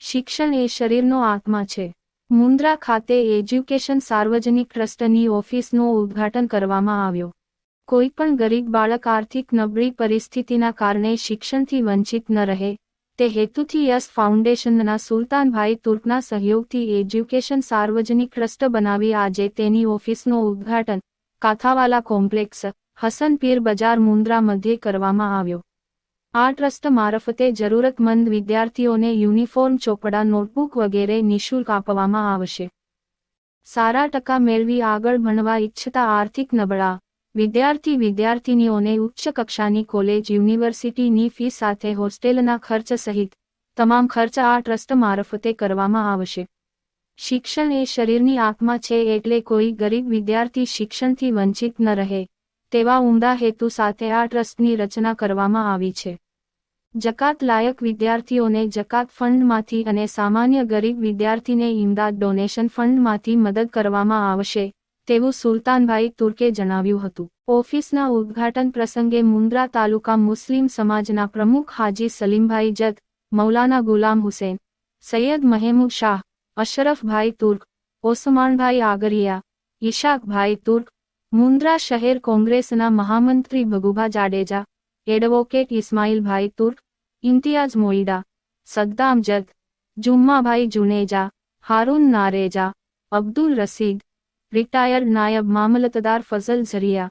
શિક્ષણ એ શરીરનો આત્મા છે. મુન્દ્રા ખાતે એજ્યુકેશન સાર્વજનિક ટ્રસ્ટની ઓફિસનું ઉદ્ઘાટન કરવામાં આવ્યો. કોઈ પણ ગરીબ બાળક આર્થિક નબળી પરિસ્થિતિના કારણે શિક્ષણથી વંચિત ન રહે. તે હેતુથી યસ ફાઉન્ડેશનના સુલતાનભાઈ તુર્કના સહયોગથી એજ્યુકેશન સાર્વજનિક ટ્રસ્ટ બનાવી આજે તેની ઓફિસનું ઉદ્ઘાટન કાથાવાલા કોમ્પ્લેક્સ હસનપીર બજાર મુન્દ્રા મધ્યે કરવામાં આવ્યો. આ ટ્રસ્ટ મારફતે જરૂરતમંદ વિદ્યાર્થીઓને યુનિફોર્મ, ચોપડા, નોટબુક વગેરે નિઃશુલ્ક આપવામાં આવશે. સારા ટકા મેળવી આગળ ભણવા ઈચ્છતા આર્થિક નબળા વિદ્યાર્થી વિદ્યાર્થીનીઓને ઉચ્ચ કક્ષાની કોલેજ યુનિવર્સિટીની ફી સાથે હોસ્ટેલના ખર્ચ સહિત તમામ ખર્ચ આ ટ્રસ્ટ મારફતે કરવામાં આવશે. શિક્ષણ એ શરીરની આત્મા છે એટલે કોઈ ગરીબ વિદ્યાર્થી શિક્ષણથી વંચિત ન રહે, તેવા ઉમદા હેતુ સાથે આ ટ્રસ્ટની રચના કરવામાં આવી છે. જકાત લાયક વિદ્યાર્થીઓને જકાત ફંડમાંથી અને સામાન્ય ગરીબ વિદ્યાર્થીને ઇમદાદ ડોનેશન ફંડમાંથી મદદ કરવામાં આવશે તેવું સુલતાનભાઈ તુર્કે જણાવ્યું હતું. ઓફિસના ઉદ્ઘાટન પ્રસંગે મુન્દ્રા તાલુકા મુસ્લિમ સમાજના પ્રમુખ હાજી સલીમભાઈ જત મૌલાના ગુલામ હુસેન, સૈયદ મહેમૂદ શાહ, અશરફભાઈ તુર્ક, ઓસમાનભાઈ આગરિયા, ઈશાકભાઈ તુર્ક, મુન્દ્રા શહેર કોંગ્રેસના મહામંત્રી ભગુભા જાડેજા, એડવોકેટ ઇસ્માઇલભાઈ તુર્ક, ઇમ્તિયાઝ મોઈડા, સદ્દામ જત જુમ્માભાઈ જુનેજા, હારૂન નારેજા, અબ્દુલ રસીદ રિટાયર્ડ નાયબ મામલતદાર ફઝલ ઝરિયા,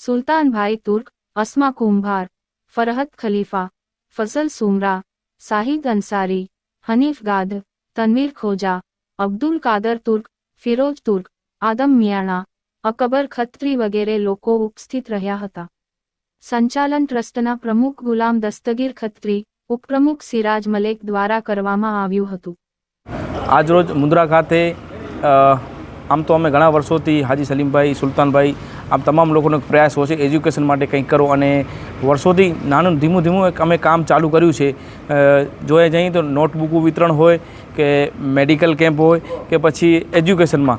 સુલતાનભાઈ તુર્ક, અસ્મા કુંભાર, ફરહત ખલીફા, ફઝલ સુમરા, સાહિદ અંસારી હનીફ ગાધ તનવીર ખોજા, અબ્દુલ કાદર તુર્ક, ફિરોજ તુર્ક, આદમ મિયાણા, અકબર ખત્રી વગેરે લોકો ઉપસ્થિત રહ્યા હતા. સંચાલન ટ્રસ્ટના પ્રમુખ ગુલામ દસ્તગીર ખત્રી, ઉપપ્રમુખ સિરાજ મલેક દ્વારા કરવામાં આવ્યું હતું. આજરોજ મુન્દ્રા ખાતે આમ તો અમે ઘણા વર્ષોથી હાજી સલીમભાઈ, સુલતાનભાઈ, આમ તમામ લોકોનો પ્રયાસ હોય છે, એજ્યુકેશન માટે કંઈક કરો અને વર્ષોથી નાનું ધીમું ધીમું અમે કામ ચાલુ કર્યું છે. જોયા જઈએ તો નોટબુકનું વિતરણ હોય કે મેડિકલ કેમ્પ હોય કે પછી એજ્યુકેશનમાં.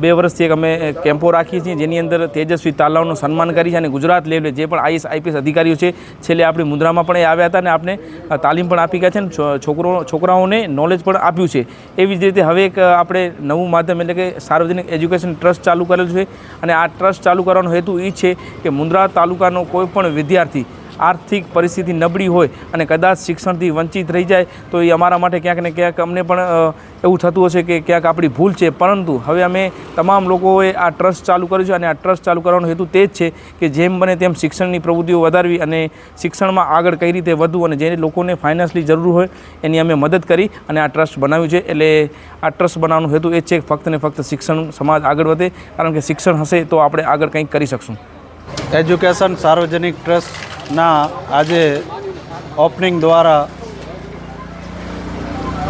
બે વર્ષથી એક અમે કેમ્પો રાખીએ છીએ, જેની અંદર તેજસ્વી તાલાઓનું સન્માન કરી છે અને ગુજરાત લેવલે જે પણ આઈએસ, આઈપીએસ અધિકારીઓ છે, છેલ્લે આપણી મુદ્રામાં પણ એ આવ્યા હતા અને આપણે તાલીમ પણ આપી ગયા છે અને છોકરો, છોકરાઓને નોલેજ પણ આપ્યું છે. એવી જ રીતે હવે એક આપણે નવું માધ્યમ એટલે કે સાર્વજનિક એજ્યુકેશન ટ્રસ્ટ ચાલુ કરેલું છે અને આ ટ્રસ્ટ ચાલુ કરવાનો હેતુ એ છે કે મુન્દ્રા તાલુકાનો કોઈ પણ વિદ્યાર્થી આર્થિક પરિસ્થિતિ નબળી હોય અને કદાચ શિક્ષણથી વંચિત રહી જાય, તો એ અમારા માટે ક્યાંક ને ક્યાંક અમને પણ એવું થતું હશે કે ક્યાંક આપણી ભૂલ છે. પરંતુ હવે અમે તમામ લોકોએ આ ટ્રસ્ટ ચાલુ કર્યું છે અને આ ટ્રસ્ટ ચાલુ કરવાનો હેતુ તે જ છે કે જેમ બને તેમ શિક્ષણની પ્રવૃત્તિઓ વધારવી અને શિક્ષણમાં આગળ કઈ રીતે વધવું અને જે લોકોને ફાઇનાન્સની જરૂર હોય એની અમે મદદ કરી અને આ ટ્રસ્ટ બનાવ્યું છે. એટલે આ ટ્રસ્ટ બનાવવાનો હેતુ એ છે કે ફક્ત ને ફક્ત શિક્ષણ સમાજ આગળ વધે. કારણ કે શિક્ષણ હશે તો આપણે આગળ કંઈક કરી શકશું. એજ્યુકેશન સાર્વજનિક ટ્રસ્ટના આજે ઓપનિંગ દ્વારા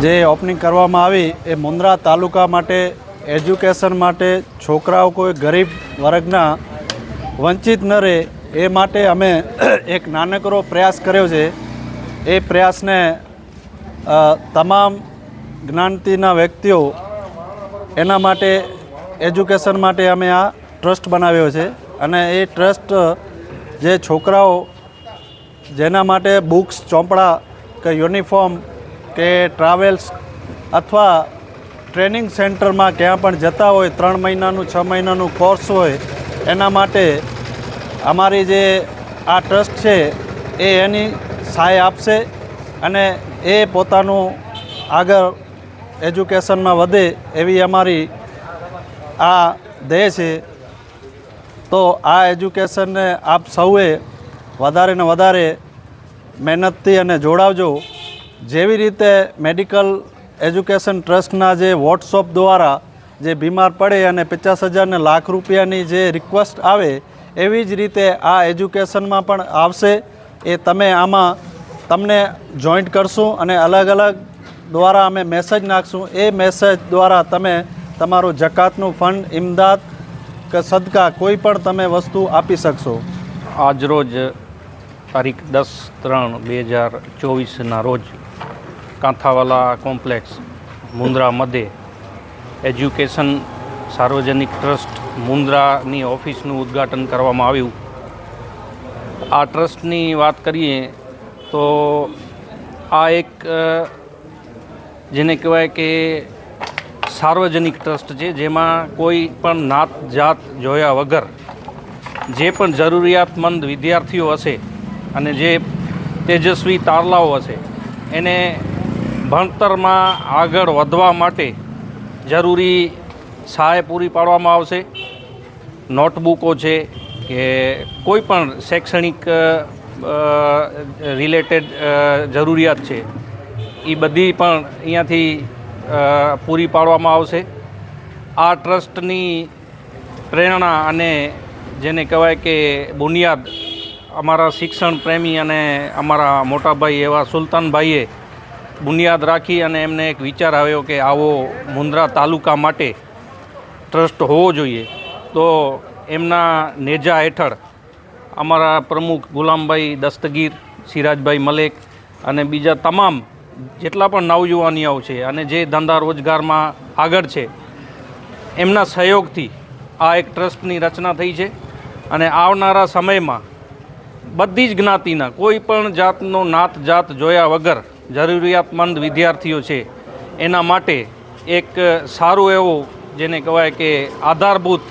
જે ઓપનિંગ કરવામાં આવી એ મુન્દ્રા તાલુકા માટે એજ્યુકેશન માટે છોકરાઓ કોઈ ગરીબ વર્ગના વંચિત ન રહે, એ માટે અમે એક નાનકડો પ્રયાસ કર્યો છે. એ પ્રયાસને તમામ જ્ઞાનતીના વ્યક્તિઓ એના માટે એજ્યુકેશન માટે અમે આ ટ્રસ્ટ બનાવ્યો છે. અને એ ટ્રસ્ટ જે છોકરાઓ જેના માટે બુક્સ, ચોપડા કે યુનિફોર્મ કે ટ્રાવેલ્સ અથવા ટ્રેનિંગ સેન્ટરમાં ક્યાં પણ જતા હોય, ત્રણ મહિનાનું, છ મહિનાનું કોર્સ હોય, એના માટે અમારી જે આ ટ્રસ્ટ છે એ એની સહાય આપશે અને એ પોતાનું આગળ એજ્યુકેશનમાં વધે એવી અમારી આ ધ્યેય છે. તો આ એજ્યુકેશનને આપ સૌએ વધારે ને વધારે મહેનતથી અને જોડાવજો. જેવી રીતે મેડિકલ એજ્યુકેશન ટ્રસ્ટના જે વોટ્સઅપ દ્વારા જે બીમાર પડે અને પચાસ હજારને લાખ રૂપિયાની જે રિક્વેસ્ટ આવે, એવી જ રીતે આ એજ્યુકેશનમાં પણ આવશે. એ તમે આમાં તમને જોઈન્ટ કરશું અને અલગ અલગ દ્વારા અમે મેસેજ નાખશું. એ મેસેજ દ્વારા તમે તમારું જકાતનું ફંડ, ઇમદાદ કે સદકા કોઈ પણ તમે વસ્તુ આપી શકશો. આજરોજ તારીખ દસ ત્રણ બે હજાર ચોવીસના રોજ કાંથાવાલા કોમ્પ્લેક્સ મુન્દ્રા મધ્યે એજ્યુકેશન સાર્વજનિક ટ્રસ્ટ મુન્દ્રાની ઓફિસનું ઉદ્ઘાટન કરવામાં આવ્યું. આ ટ્રસ્ટની વાત કરીએ તો આ એક જેને કહેવાય કે સાર્વજનિક ટ્રસ્ટ છે, જેમાં કોઈ પણ નાત જાત જોયા વગર જે પણ જરૂરિયાતમંદ વિદ્યાર્થીઓ હશે અને જે તેજસ્વી તારલાઓ હશે, એને ભણતરમાં આગળ વધવા માટે જરૂરી સહાય પૂરી પાડવામાં આવશે. નોટબુકો છે કે કોઈ પણ શૈક્ષણિક રિલેટેડ જરૂરિયાત છે એ બધી પણ અહીંયાથી પૂરી પાડવામાં આવશે. આ ટ્રસ્ટની પ્રેરણા અને જેને કહેવાય કે બુનિયાદ અમારા શિક્ષણ પ્રેમી અને અમારા મોટાભાઈ એવા સુલતાનભાઈએ બુનિયાદ રાખી અને એમને એક વિચાર આવ્યો કે આવો મુન્દ્રા તાલુકા માટે ટ્રસ્ટ હોવો જોઈએ. તો એમના નેજા હેઠળ અમારા પ્રમુખ ગુલામભાઈ દસ્તગીર, સિરાજભાઈ મલેક અને બીજા તમામ જેટલા પણ નવયુવાનીઓ છે અને જે ધંધા રોજગારમાં આગળ છે, એમના સહયોગથી આ એક ટ્રસ્ટની રચના થઈ છે અને આવનારા સમયમાં બધી જ જ્ઞાતિના, કોઈ પણ જાતનો નાત જાત જોયા વગર જરૂરિયાતમંદ વિદ્યાર્થીઓ છે, એના માટે એક સારું એવું જેને કહેવાય કે આધારભૂત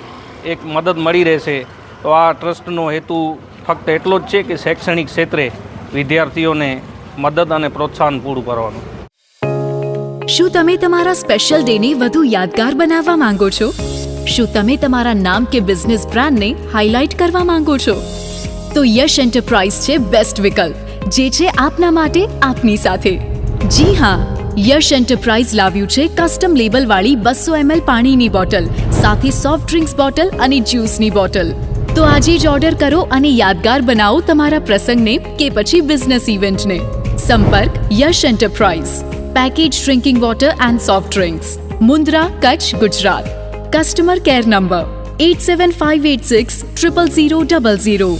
એક મદદ મળી રહેશે. તો આ ટ્રસ્ટનો હેતુ ફક્ત એટલો જ છે કે શૈક્ષણિક ક્ષેત્રે વિદ્યાર્થીઓને મદદ અને પ્રોત્સાહન પૂરું કરવાનું. શું તમે તમારા સ્પેશિયલ ડેને વધુ યાદગાર બનાવવા માંગો છો? શું તમે તમારા નામ કે બિઝનેસ બ્રાન્ડને હાઇલાઇટ કરવા માંગો છો? તો યશ એન્ટરપ્રાઇઝ છે બેસ્ટ વિકલ્પ જે છે આપના માટે આપની સાથે જી હા યશ એન્ટરપ્રાઇઝ લાવ્યું છે કસ્ટમ લેબલ વાળી બસો એમએલ પાણીની બોટલ સાથે સોફ્ટ ડ્રિંક્સ બોટલ અને જ્યુસની બોટલ તો આજે જ ઓર્ડર કરો અને યાદગાર બનાવો તમારા પ્રસંગને કે પછી બિઝનેસ ઇવેન્ટને સંપર્ક Yash enterprise package drinking water and soft drinks Mundra Kutch Gujarat customer care number eight seven five eight six triple zero double zero